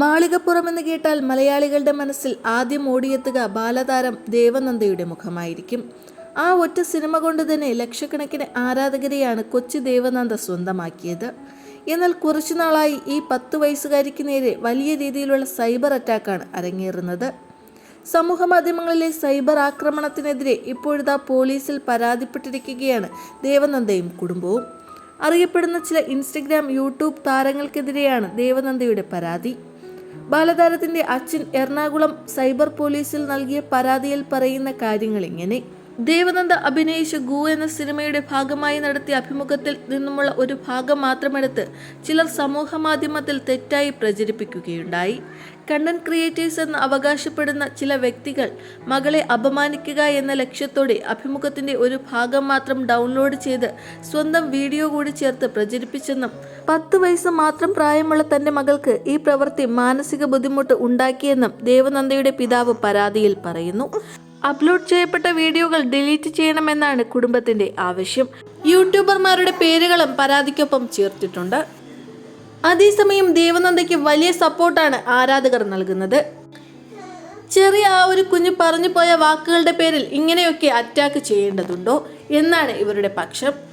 മാളികപ്പുറം എന്ന് കേട്ടാൽ മലയാളികളുടെ മനസ്സിൽ ആദ്യം ഓടിയെത്തുക ബാലതാരം ദേവനന്ദയുടെ മുഖമായിരിക്കും. ആ ഒറ്റ സിനിമ കൊണ്ട് തന്നെ ലക്ഷക്കണക്കിന് ആരാധകരെയാണ് കൊച്ചു ദേവനന്ദ സ്വന്തമാക്കിയത്. എന്നാൽ കുറച്ചു നാളായി ഈ പത്ത് വയസ്സുകാരിക്ക് നേരെ വലിയ രീതിയിലുള്ള സൈബർ അറ്റാക്കാണ് അരങ്ങേറുന്നത്. സമൂഹ മാധ്യമങ്ങളിലെ സൈബർ ആക്രമണത്തിനെതിരെ ഇപ്പോഴിതാ പോലീസിൽ പരാതിപ്പെട്ടിരിക്കുകയാണ് ദേവനന്ദയും കുടുംബവും. അറിയപ്പെടുന്ന ചില ഇൻസ്റ്റഗ്രാം യൂട്യൂബ് താരങ്ങൾക്കെതിരെയാണ് ദേവനന്ദയുടെ പരാതി. ബാലതാരത്തിന്റെ അച്ഛൻ എറണാകുളം സൈബർ പോലീസിൽ നൽകിയ പരാതിയിൽ പറയുന്ന കാര്യങ്ങൾ ഇങ്ങനെ. ദേവനന്ദ അഭിനയിച്ച ഗു എന്ന സിനിമയുടെ ഭാഗമായി നടത്തിയ അഭിമുഖത്തിൽ നിന്നുമുള്ള ഒരു ഭാഗം മാത്രമെടുത്ത് ചിലർ സമൂഹ മാധ്യമത്തിൽ തെറ്റായി പ്രചരിപ്പിക്കുകയുണ്ടായി. കണ്ടന്റ് ക്രിയേറ്റേഴ്സ് എന്ന് അവകാശപ്പെടുന്ന ചില വ്യക്തികൾ മകളെ അപമാനിക്കുക എന്ന ലക്ഷ്യത്തോടെ അഭിമുഖത്തിന്റെ ഒരു ഭാഗം മാത്രം ഡൗൺലോഡ് ചെയ്ത് സ്വന്തം വീഡിയോ കൂടി ചേർത്ത് പ്രചരിപ്പിച്ചെന്നും പത്ത് വയസ്സ് മാത്രം പ്രായമുള്ള തന്റെ മകൾക്ക് ഈ പ്രവൃത്തി മാനസിക ബുദ്ധിമുട്ട് ഉണ്ടാക്കിയെന്നും ദേവനന്ദയുടെ പിതാവ് പരാതിയിൽ പറയുന്നു. അപ്ലോഡ് ചെയ്യപ്പെട്ട വീഡിയോകൾ ഡിലീറ്റ് ചെയ്യണമെന്നാണ് കുടുംബത്തിന്റെ ആവശ്യം. യൂട്യൂബർമാരുടെ പേരുകളും പരാതിക്കൊപ്പം ചേർത്തിട്ടുണ്ട്. അതേസമയം ദേവനന്ദയ്ക്ക് വലിയ സപ്പോർട്ടാണ് ആരാധകർ നൽകുന്നത്. ചെറിയ ആ ഒരു കുഞ്ഞു പറഞ്ഞു പോയ വാക്കുകളുടെ പേരിൽ ഇങ്ങനെയൊക്കെ അറ്റാക്ക് ചെയ്യേണ്ടതുണ്ടോ? എന്നാണ് ഇവരുടെ പക്ഷം.